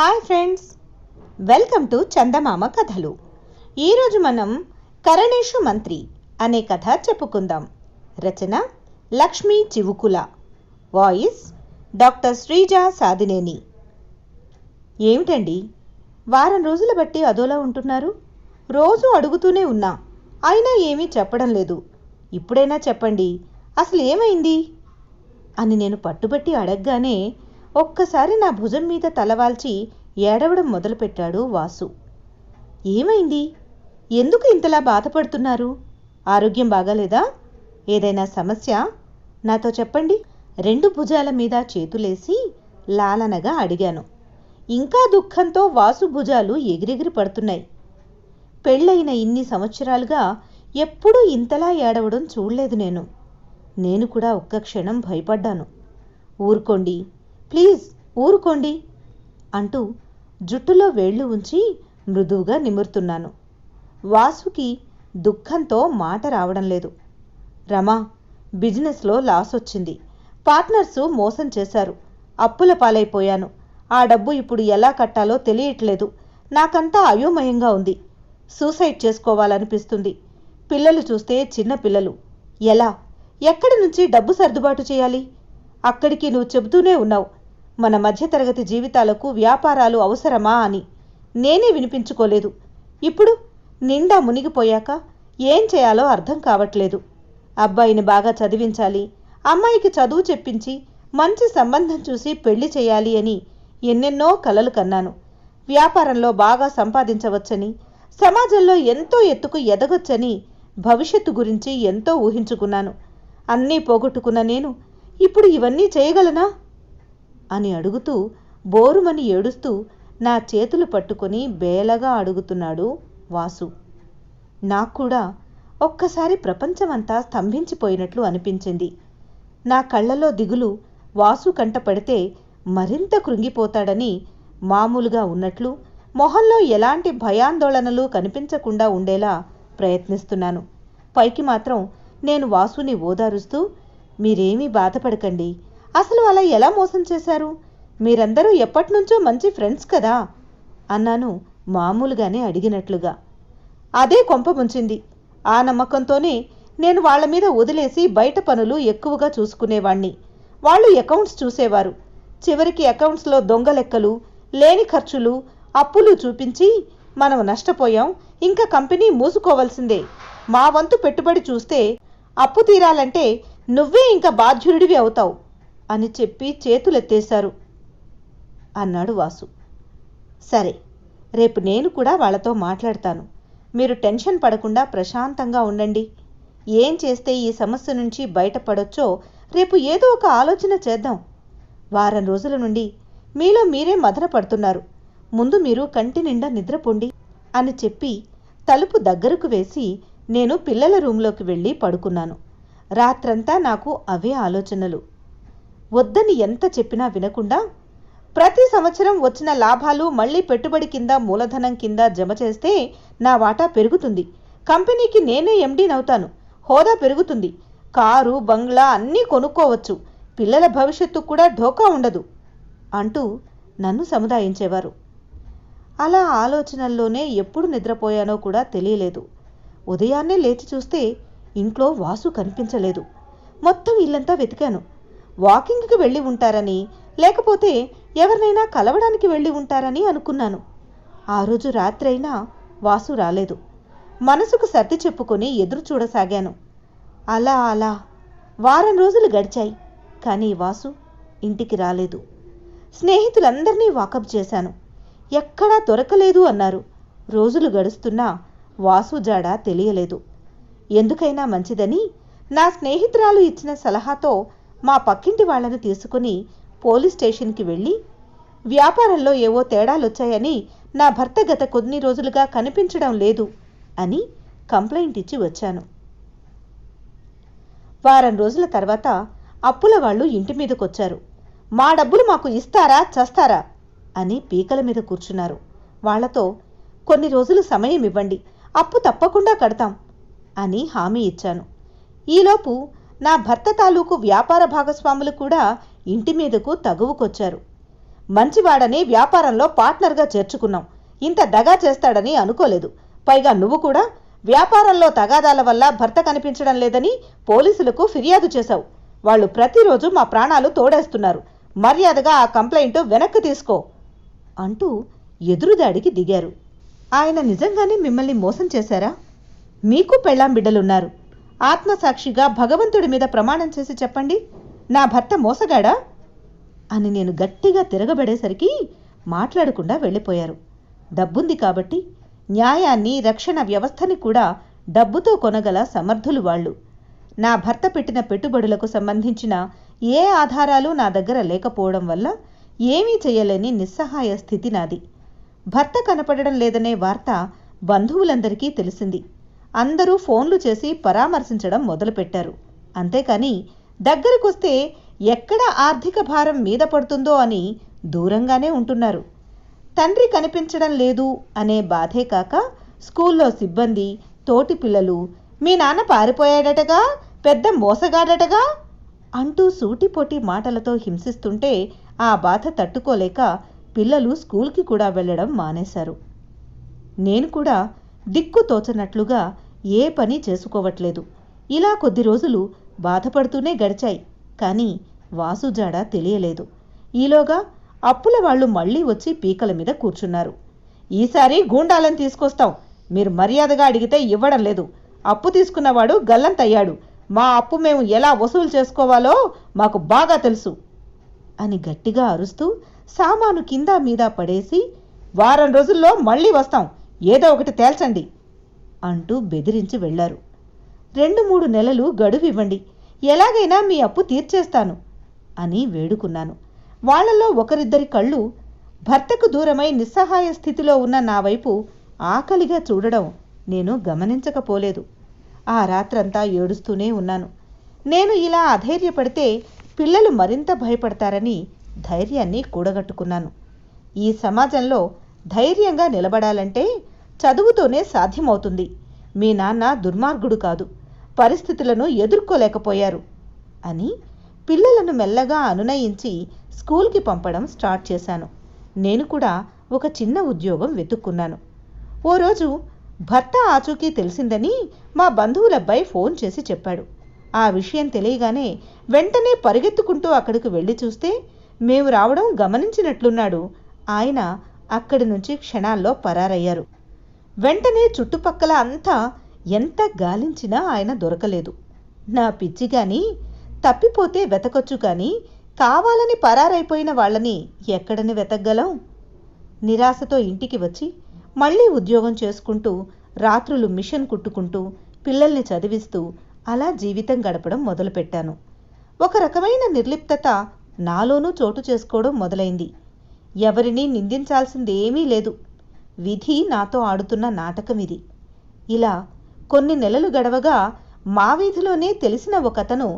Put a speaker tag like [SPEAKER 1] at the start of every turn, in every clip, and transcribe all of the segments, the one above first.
[SPEAKER 1] Hi friends welcome to Chandamama కథలు ఈరోజు మనం కరణేషు మంత్రి అనే కథ చెప్పుకుందాం. రచన Lakshmi Chivukula. Voice doctor Sreeja Sadineni. ఏమిటండి? వారం రోజుల బట్టి అదోలా ఉంటున్నారు? రోజు అడుగుతూనే ఉన్నా. అయినా ఏమీ చెప్పడం లేదు. ఇప్పుడైనా చెప్పండి. అసలు ఏమైంది? అని నేను పట్టుబట్టి అడగగానే ఒక్కసారి నా భుజం మీద తలవాల్చి ఏడవడం మొదలుపెట్టాడు వాసు. ఏమైంది? ఎందుకు ఇంతలా బాధపడుతున్నారు? ఆరోగ్యం బాగాలేదా? ఏదైనా సమస్య? నాతో చెప్పండి. రెండు భుజాల మీద చేతులేసి లాలనగా అడిగాను. ఇంకా దుఃఖంతో వాసు భుజాలు ఎగిరెగిరి పడుతున్నాయి. పెళ్ళైన ఇన్ని సంవత్సరాలుగా ఎప్పుడూ ఇంతలా ఏడవడం చూడలేదు నేను. నేను కూడా ఒక్క క్షణం భయపడ్డాను. ఊరుకోండి. ప్లీజ్ ఊరుకోండి అంటూ జుట్టులో వేళ్ళు ఉంచి మృదువుగా నిమురుతున్నాను. వాసుకి దుఃఖంతో మాట రావడం లేదు. రమా బిజినెస్లో లాస్ వచ్చింది. పార్ట్నర్సు మోసం చేశారు. అప్పుల పాలైపోయాను. ఆ డబ్బు ఇప్పుడు ఎలా కట్టాలో తెలియట్లేదు. నాకంతా అయోమయంగా ఉంది. సూసైడ్ చేసుకోవాలనిపిస్తుంది. పిల్లలు చూస్తే చిన్న పిల్లలు. ఎలా? ఎక్కడి నుంచి డబ్బు సర్దుబాటు చేయాలి? అక్కడికి నువ్వు చెబుతూనే ఉన్నావు. మన మధ్యతరగతి జీవితాలకు వ్యాపారాలు అవసరమా అని. నేనే వినిపించుకోలేదు. ఇప్పుడు నిండా మునిగిపోయాక ఏం చేయాలో అర్థం కావట్లేదు. అబ్బాయిని బాగా చదివించాలి అమ్మాయికి చదువు చెప్పించి మంచి సంబంధం చూసి పెళ్ళి చేయాలి అని ఎన్నెన్నో కలలు కన్నాను. వ్యాపారంలో బాగా సంపాదించవచ్చని సమాజంలో ఎంతో ఎత్తుకు ఎదగొచ్చని భవిష్యత్తు గురించి ఎంతో ఊహించుకున్నాను. అన్నీ పోగొట్టుకున్న నేను ఇప్పుడు ఇవన్నీ చేయగలనా? అని అడుగుతూ బోరుమని ఏడుస్తూ నా చేతులు పట్టుకొని బేలగా అడుగుతున్నాడు వాసు. నాకు కూడా ఒక్కసారి ప్రపంచమంతా స్తంభించిపోయినట్లు అనిపించింది. నా కళ్ళలో దిగులు వాసు కంట పడితే మరింత కృంగిపోతాడని మామూలుగా ఉన్నట్లు మొహంలో ఎలాంటి భయాందోళనలు కనిపించకుండా ఉండేలా ప్రయత్నిస్తున్నాను. పైకి మాత్రం నేను వాసుని ఓదారుస్తూ మీరేమీ బాధపడకండి. అసలు అలా ఎలా మోసం చేశారు? మీరందరూ ఎప్పటినుంచో మంచి ఫ్రెండ్స్ కదా? అన్నాను మామూలుగానే అడిగినట్లుగా. అదే కొంప ముంచింది. ఆ నమ్మకంతోనే నేను వాళ్ళ మీద వదిలేసి బయట పనులు ఎక్కువగా చూసుకునేవాణ్ణి. వాళ్ళు అకౌంట్స్ చూసేవారు. చివరికి అకౌంట్స్లో దొంగ లెక్కలు లేని ఖర్చులు అప్పులు చూపించి మనం నష్టపోయాం ఇంకా కంపెనీ మూసుకోవాల్సిందే. మా వంతు పెట్టుబడి చూస్తే అప్పు తీరాలంటే నువ్వే ఇంకా బాధ్యుడివి అవుతావు. అని చెప్పి చేతులెత్తేశారు. అన్నాడు వాసు. సరే రేపు నేను కూడా వాళ్ళతో మాట్లాడతాను. మీరు టెన్షన్ పడకుండా ప్రశాంతంగా ఉండండి. ఏం చేస్తే ఈ సమస్య నుంచి బయటపడొచ్చో రేపు ఏదో ఒక ఆలోచన చేద్దాం. వారం రోజుల నుండి మీలో మీరే మదన పడుతున్నారు ముందు మీరు కంటి నిండా నిద్రపోండి అని చెప్పి తలుపు దగ్గరకు వేసి నేను పిల్లల రూంలోకి వెళ్ళి పడుకున్నాను. రాత్రంతా నాకు అవే ఆలోచనలు. వద్దని ఎంత చెప్పినా వినకుండా ప్రతి సంవత్సరం వచ్చిన లాభాలు మళ్ళీ పెట్టుబడి కింద మూలధనం కింద జమ చేస్తే నా వాటా పెరుగుతుంది. కంపెనీకి నేనే ఎండీనవుతాను హోదా పెరుగుతుంది. కారు బంగ్లా అన్నీ కొనుక్కోవచ్చు. పిల్లల భవిష్యత్తు కూడా ఢోకా ఉండదు అంటూ నన్ను సముదాయించేవారు. అలా ఆలోచనల్లోనే ఎప్పుడు నిద్రపోయానో కూడా తెలియలేదు. ఉదయాన్నే లేచి చూస్తే ఇంట్లో వాసు కనిపించలేదు. మొత్తం ఇల్లంతా వెతికాను. వాకింగ్కి వెళ్ళి ఉంటారని లేకపోతే ఎవరినైనా కలవడానికి వెళ్ళి ఉంటారని అనుకున్నాను. ఆ రోజు రాత్రైనా వాసు రాలేదు. మనసుకు సర్ది చెప్పుకొని ఎదురు చూడసాగాను. అలా అలా. వారం రోజులు గడిచాయి. కానీ వాసు ఇంటికి రాలేదు. స్నేహితులందరినీ వాకప్ చేశాను. ఎక్కడా దొరకలేదు అన్నారు. రోజులు గడుస్తున్నా వాసు జాడ తెలియలేదు. ఎందుకైనా మంచిదని నా స్నేహితురాలు ఇచ్చిన సలహాతో మా పక్కింటి వాళ్ళను తీసుకుని పోలీస్ స్టేషన్కి వెళ్ళి వ్యాపారంలో ఏవో తేడాలొచ్చాయని నా భర్త గత కొన్ని రోజులుగా కనిపించడం లేదు అని కంప్లైంట్ ఇచ్చి వచ్చాను. వారం రోజుల తర్వాత అప్పుల వాళ్ళు ఇంటి మీదకొచ్చారు. మా డబ్బులు మాకు ఇస్తారా చస్తారా? అని పీకల మీద కూర్చున్నారు. వాళ్ళతో కొన్ని రోజులు సమయం ఇవ్వండి అప్పు తప్పకుండా కడతాం అని హామీ ఇచ్చాను. ఈలోపు నా భర్త తాలూకు వ్యాపార భాగస్వాములు కూడా ఇంటి మీదకు తగువుకొచ్చారు. మంచివాడని వ్యాపారంలో పార్ట్నర్గా చేర్చుకున్నాం. ఇంత దగా చేస్తాడని అనుకోలేదు. పైగా నువ్వు కూడా వ్యాపారంలో తగాదాల వల్ల భర్త కనిపించడం లేదని పోలీసులకు ఫిర్యాదు చేశావు. వాళ్ళు ప్రతిరోజు మా ప్రాణాలు తోడేస్తున్నారు. మర్యాదగా ఆ కంప్లైంట్ వెనక్కి తీసుకో అంటూ ఎదురుదాడికి దిగారు. ఆయన నిజంగానే మిమ్మల్ని మోసం చేశారా? మీకు పెళ్ళాం బిడ్డలున్నారు. ఆత్మసాక్షిగా భగవంతుడి మీద ప్రమాణం చేసి చెప్పండి. నా భర్త మోసగాడా? అని నేను గట్టిగా తిరగబడేసరికి మాట్లాడకుండా వెళ్ళిపోయారు. డబ్బుంది కాబట్టి న్యాయాన్ని రక్షణ వ్యవస్థని కూడా డబ్బుతో కొనగల సమర్థులు వాళ్ళు. నా భర్త పెట్టిన పెట్టుబడులకు సంబంధించిన ఏ ఆధారాలు నా దగ్గర లేకపోవడం వల్ల ఏమీ చేయలేని నిస్సహాయ స్థితి నాది. భర్త కనపడడం లేదనే వార్త బంధువులందరికీ తెలిసింది. అందరూ ఫోన్లు చేసి పరామర్శించడం మొదలుపెట్టారు. అంతేకాని దగ్గరకొస్తే ఎక్కడ ఆర్థిక భారం మీద పడుతుందో అని దూరంగానే ఉంటున్నారు. తండ్రి కనిపించడం లేదు అనే బాధే కాక స్కూల్లో సిబ్బంది తోటి పిల్లలు మీ నాన్న పారిపోయాడటగా? పెద్ద మోసగాడటగా? అంటూ సూటిపోటి మాటలతో హింసిస్తుంటే ఆ బాధ తట్టుకోలేక పిల్లలు స్కూల్కి కూడా వెళ్ళడం మానేశారు. నేను కూడా దిక్కు తోచనట్లుగా ఏ పని చేసుకోవట్లేదు. ఇలా కొద్ది రోజులు బాధపడుతూనే గడిచాయి. కానీ వాసుజాడ తెలియలేదు. ఈలోగా అప్పుల వాళ్ళు మళ్ళీ వచ్చి పీకల మీద కూర్చున్నారు. ఈసారి గూండాలను తీసుకొస్తాం. మీరు మర్యాదగా అడిగితే ఇవ్వడం లేదు. అప్పు తీసుకున్నవాడు గల్లంతయ్యాడు. మా అప్పు మేము ఎలా వసూలు చేసుకోవాలో మాకు బాగా తెలుసు. అని గట్టిగా అరుస్తూ సామాను కింద మీద పడేసి వారం రోజుల్లో మళ్ళీ వస్తాం. ఏదో ఒకటి తేల్చండి. అంటూ బెదిరించి వెళ్ళారు. రెండు మూడు నెలలు గడువివ్వండి. ఎలాగైనా మీ అప్పు తీర్చేస్తాను అని వేడుకున్నాను. వాళ్ళలో ఒకరిద్దరి కళ్ళు భర్తకు దూరమై నిస్సహాయ స్థితిలో ఉన్న నా వైపు ఆకలిగా చూడడం నేను గమనించకపోలేదు. ఆ రాత్రంతా ఏడుస్తూనే ఉన్నాను. నేను ఇలా అధైర్యపడితే పిల్లలు మరింత భయపడతారని ధైర్యాన్ని కూడగట్టుకున్నాను. ఈ సమాజంలో ధైర్యంగా నిలబడాలంటే చదువుతోనే సాధ్యమవుతుంది. మీ నాన్న దుర్మార్గుడు కాదు. పరిస్థితులను ఎదుర్కోలేకపోయారు అని పిల్లలను మెల్లగా అనునయించి స్కూల్కి పంపడం స్టార్ట్ చేశాను. నేను కూడా ఒక చిన్న ఉద్యోగం వెతుక్కున్నాను. ఓ రోజు భర్త ఆచూకీ తెలిసిందని మా బంధువులబ్బాయి ఫోన్ చేసి చెప్పాడు. ఆ విషయం తెలియగానే వెంటనే పరిగెత్తుకుంటూ అక్కడికి వెళ్ళి చూస్తే మేము రావడం గమనించినట్లున్నాడు. ఆయన అక్కడి నుంచి క్షణాల్లో పరారయ్యారు. వెంటనే చుట్టుపక్కల అంతా ఎంత గాలించినా ఆయన దొరకలేదు. నా పిచ్చి కానీ తప్పిపోతే వెతకొచ్చు కానీ కావాలని పరారైపోయిన వాళ్ళని ఎక్కడని వెతకగలం నిరాశతో ఇంటికి వచ్చి మళ్ళీ ఉద్యోగం చేసుకుంటూ రాత్రులు మిషన్ కుట్టుకుంటూ పిల్లల్ని చదివిస్తూ అలా జీవితం గడపడం మొదలుపెట్టాను. ఒక రకమైన నిర్లిప్తత నాలోనూ చోటు చేసుకోవడం మొదలైంది. ఎవరిని నిందించాల్సిందేమీ లేదు. విధి నాతో ఆడుతున్న నాటకం ఇది ఇలా కొన్ని నెలలు గడవగా మా వీధిలోనే తెలిసిన ఒకతను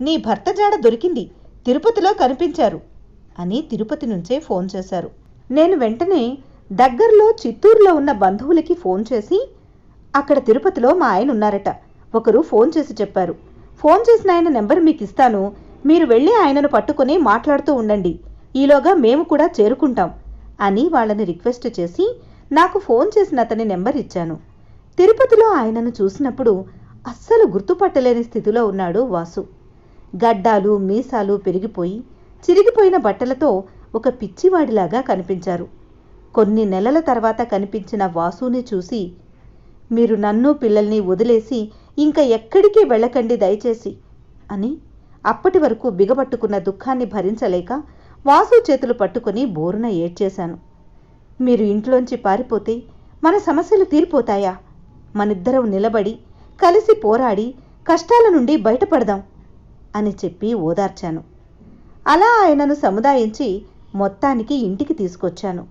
[SPEAKER 1] నీ భర్త జాడ దొరికింది తిరుపతిలో కనిపించారు అని తిరుపతి నుంచే ఫోన్ చేశారు. నేను వెంటనే దగ్గరలో చిత్తూరులో ఉన్న బంధువులకి ఫోన్ చేసి అక్కడ తిరుపతిలో మా ఆయన ఉన్నారట ఒకరు ఫోన్ చేసి చెప్పారు. ఫోన్ చేసిన ఆయన నెంబర్ మీకు ఇస్తాను మీరు వెళ్ళి ఆయనను పట్టుకొని మాట్లాడుతూ ఉండండి ఈలోగా మేము కూడా చేరుకుంటాం అని వాళ్ళని రిక్వెస్ట్ చేసి నాకు ఫోన్ చేసిన అతని నెంబర్ ఇచ్చాను. తిరుపతిలో ఆయనను చూసినప్పుడు అస్సలు గుర్తుపట్టలేని స్థితిలో ఉన్నాడు వాసు. గడ్డాలు మీసాలు పెరిగిపోయి చిరిగిపోయిన బట్టలతో ఒక పిచ్చివాడిలాగా కనిపించారు. కొన్ని నెలల తర్వాత కనిపించిన వాసుని చూసి మీరు నన్ను పిల్లల్ని వదిలేసి ఇంకా ఎక్కడికి వెళ్ళకండి దయచేసి అని అప్పటి వరకు బిగబట్టుకున్న దుఃఖాన్ని భరించలేక వాసు చేతులు పట్టుకుని బోరున ఏడ్చేశాను. మీరు ఇంట్లోంచి పారిపోతే మన సమస్యలు తీరిపోతాయా? మనిద్దరం నిలబడి కలిసి పోరాడి కష్టాల నుండి బయటపడదాం అని చెప్పి ఓదార్చాను. అలా ఆయనను సముదాయించి మొత్తానికి ఇంటికి తీసుకొచ్చాను.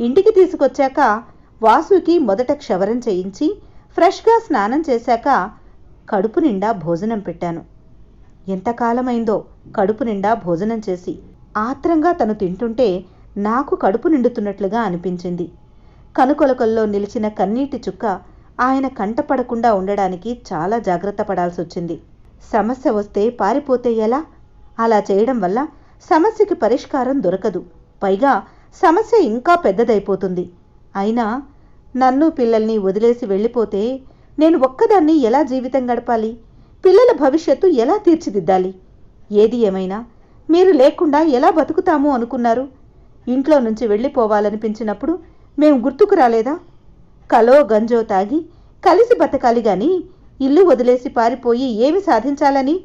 [SPEAKER 1] ఇంటికి తీసుకొచ్చాక వాసుకి మొదట క్షవరం చేయించి ఫ్రెష్గా స్నానం చేశాక కడుపు నిండా భోజనం పెట్టాను. ఎంతకాలమైందో కడుపు నిండా భోజనం చేసి ఆత్రంగా తను తింటుంటే నాకు కడుపు నిండుతున్నట్లుగా అనిపించింది. కనుకొలకల్లో నిలిచిన కన్నీటి చుక్క ఆయన కంటపడకుండా ఉండడానికి చాలా జాగ్రత్త పడాల్సి వచ్చింది సమస్య వస్తే పారిపోతే ఎలా? అలా చేయడం వల్ల సమస్యకి పరిష్కారం దొరకదు. పైగా సమస్య ఇంకా పెద్దదైపోతుంది. అయినా నన్ను పిల్లల్ని వదిలేసి వెళ్ళిపోతే నేను ఒక్కదాన్ని ఎలా జీవితం గడపాలి? పిల్లల భవిష్యత్తు ఎలా తీర్చిదిద్దాలి? ఏది ఏమైనా మీరు లేకుండా ఎలా బతుకుతాము అనుకున్నారు? ఇంట్లో నుంచి వెళ్ళిపోవాలనిపించినప్పుడు మేము గుర్తుకు రాలేదా? కలో గంజో తాగి కలిసి బతకాలి గాని ఇల్లు వదిలేసి పారిపోయి ఏమి సాధించాలని?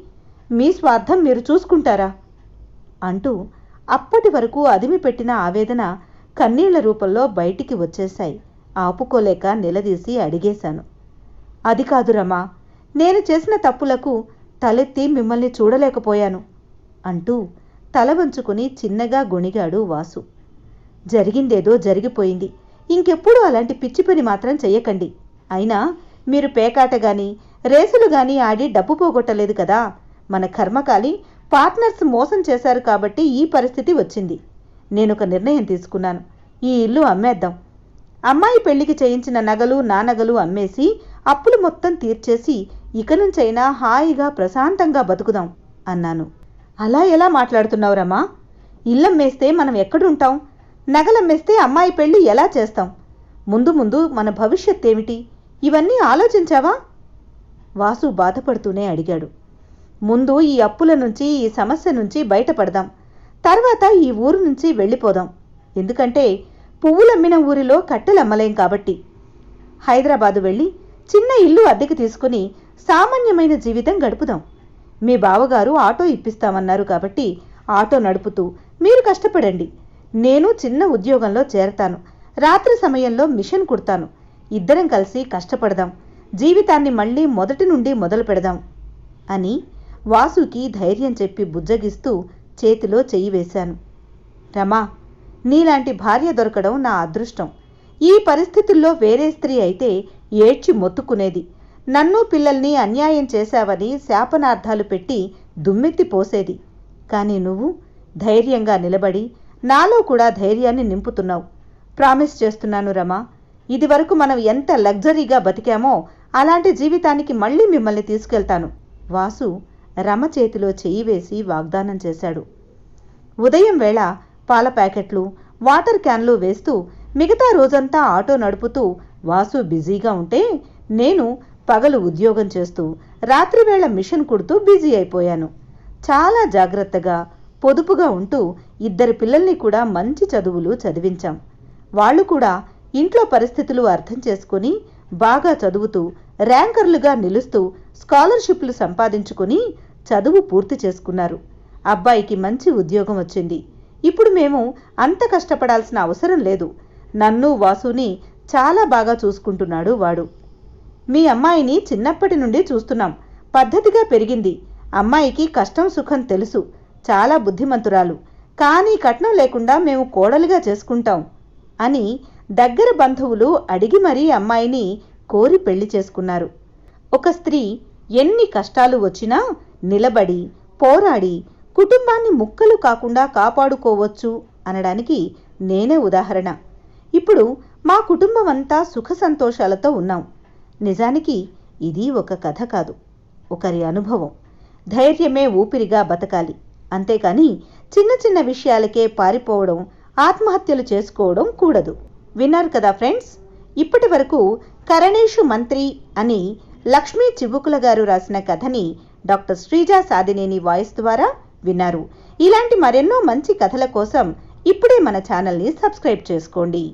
[SPEAKER 1] మీ స్వార్థం మీరు చూసుకుంటారా? అంటూ అప్పటి వరకు అదిమి పెట్టిన ఆవేదన కన్నీళ్ళ రూపంలో బయటికి వచ్చేశాయి. ఆపుకోలేక నిలదీసి అడిగేశాను. అది కాదు రమా నేను చేసిన తప్పులకు తలెత్తి మిమ్మల్ని చూడలేకపోయాను అంటూ తల వంచుకుని చిన్నగా గొణిగాడు వాసు. జరిగిందేదో జరిగిపోయింది. ఇంకెప్పుడు అలాంటి పిచ్చి పని మాత్రం చెయ్యకండి. అయినా మీరు పేకాట గాని రేసులు గాని ఆడి డబ్బు పోగొట్టలేదు కదా. మన కర్మకాలి పార్ట్నర్స్ మోసం చేశారు కాబట్టి ఈ పరిస్థితి వచ్చింది. నేను ఒక నిర్ణయం తీసుకున్నాను. ఈ ఇల్లు అమ్మేద్దాం. అమ్మాయి పెళ్ళికి చేయించిన నగలు నా నగలు అమ్మేసి అప్పులు మొత్తం తీర్చేసి ఇక నుంచైనా హాయిగా ప్రశాంతంగా బతుకుదాం అన్నాను. అలా ఎలా మాట్లాడుతున్నావు రమా ఇల్లమ్మేస్తే మనం ఎక్కడుంటాం? నగలమ్మేస్తే అమ్మాయి పెళ్ళి ఎలా చేస్తాం? ముందు ముందు మన భవిష్యత్ ఏమిటి ఇవన్నీ ఆలోచించావా? వాసు బాధపడుతూనే అడిగాడు. ముందు ఈ అప్పుల నుంచి ఈ సమస్య నుంచి బయటపడదాం. తర్వాత ఈ ఊరు నుంచి వెళ్ళిపోదాం. ఎందుకంటే పువ్వులమ్మిన ఊరిలో కట్టెలమ్మలేం కాబట్టి. హైదరాబాదు వెళ్ళి చిన్న ఇల్లు అద్దెకి తీసుకుని సామాన్యమైన జీవితం గడుపుదాం. మీ బావగారు ఆటో ఇప్పిస్తామన్నారు కాబట్టి ఆటో నడుపుతూ మీరు కష్టపడండి. నేను చిన్న ఉద్యోగంలో చేరతాను. రాత్రి సమయంలో మిషన్ కుడతాను. ఇద్దరం కలిసి కష్టపడదాం. జీవితాన్ని మళ్ళీ మొదటి నుండి మొదలు పెడదాం అని వాసుకి ధైర్యం చెప్పి బుజ్జగిస్తూ చేతిలో చెయ్యి వేశాను. రమా నీలాంటి భార్య దొరకడం నా అదృష్టం. ఈ పరిస్థితుల్లో వేరే స్త్రీ అయితే ఏడ్చి మొత్తుకునేది. నన్ను పిల్లల్ని అన్యాయం చేశావని శాపనార్థాలు పెట్టి దుమ్మెత్తి పోసేది. కానీ నువ్వు ధైర్యంగా నిలబడి నాలో కూడా ధైర్యాన్ని నింపుతున్నావు. ప్రామిస్ చేస్తున్నాను రమా. ఇదివరకు మనం ఎంత లగ్జరీగా బతికామో అలాంటి జీవితానికి మళ్ళీ మిమ్మల్ని తీసుకెళ్తాను. వాసు రమ చేతిలో చెయ్యి వేసి వాగ్దానం చేశాడు. ఉదయం వేళ పాల ప్యాకెట్లు వాటర్ క్యాన్లు వేస్తూ మిగతా రోజంతా ఆటో నడుపుతూ వాసు బిజీగా ఉంటే నేను పగలు ఉద్యోగం చేస్తూ రాత్రివేళ మిషన్ కుడుతూ బిజీ అయిపోయాను. చాలా జాగ్రత్తగా పొదుపుగా ఉంటూ ఇద్దరి పిల్లల్ని కూడా మంచి చదువులు చదివించాం. వాళ్ళు కూడా ఇంట్లో పరిస్థితులు అర్థం చేసుకుని బాగా చదువుతూ ర్యాంకర్లుగా నిలుస్తూ స్కాలర్షిప్లు సంపాదించుకుని చదువు పూర్తి చేసుకున్నారు. అబ్బాయికి మంచి ఉద్యోగం వచ్చింది. ఇప్పుడు మేము అంత కష్టపడాల్సిన అవసరం లేదు. నన్ను వాసుని చాలా బాగా చూసుకుంటున్నాడు వాడు. మీ అమ్మాయిని చిన్నప్పటి నుండి చూస్తున్నాం. పద్ధతిగా పెరిగింది. అమ్మాయికి కష్టం సుఖం తెలుసు. చాలా బుద్ధిమంతురాలు. కానీ కట్నం లేకుండా మేము కోడలుగా చేసుకుంటాం అని దగ్గర బంధువులు అడిగి మరీ అమ్మాయిని కోరి పెళ్ళి చేసుకున్నారు. ఒక స్త్రీ ఎన్ని కష్టాలు వచ్చినా నిలబడి పోరాడి కుటుంబాన్ని ముక్కలు కాకుండా కాపాడుకోవచ్చు అనడానికి నేనే ఉదాహరణ. ఇప్పుడు మా కుటుంబం అంతా సుఖ సంతోషాలతో ఉన్నాం. నిజానికి ఇది ఒక కథ కాదు ఒకరి అనుభవం. ధైర్యమే ఊపిరిగా బతకాలి. అంతేకాని చిన్న చిన్న విషయాలకే పారిపోవడం ఆత్మహత్యలు చేసుకోవడం కూడదు. విన్నారు కదా ఫ్రెండ్స్? ఇప్పటి వరకు కరణేషు మంత్రి అని లక్ష్మీ చిబుకుల గారు రాసిన కథని డాక్టర్ శ్రీజా సాదినేని వాయిస్ ద్వారా విన్నారు. ఇలాంటి మరెన్నో మంచి కథల కోసం ఇప్పుడే మన ఛానల్ని సబ్స్క్రైబ్ చేసుకోండి.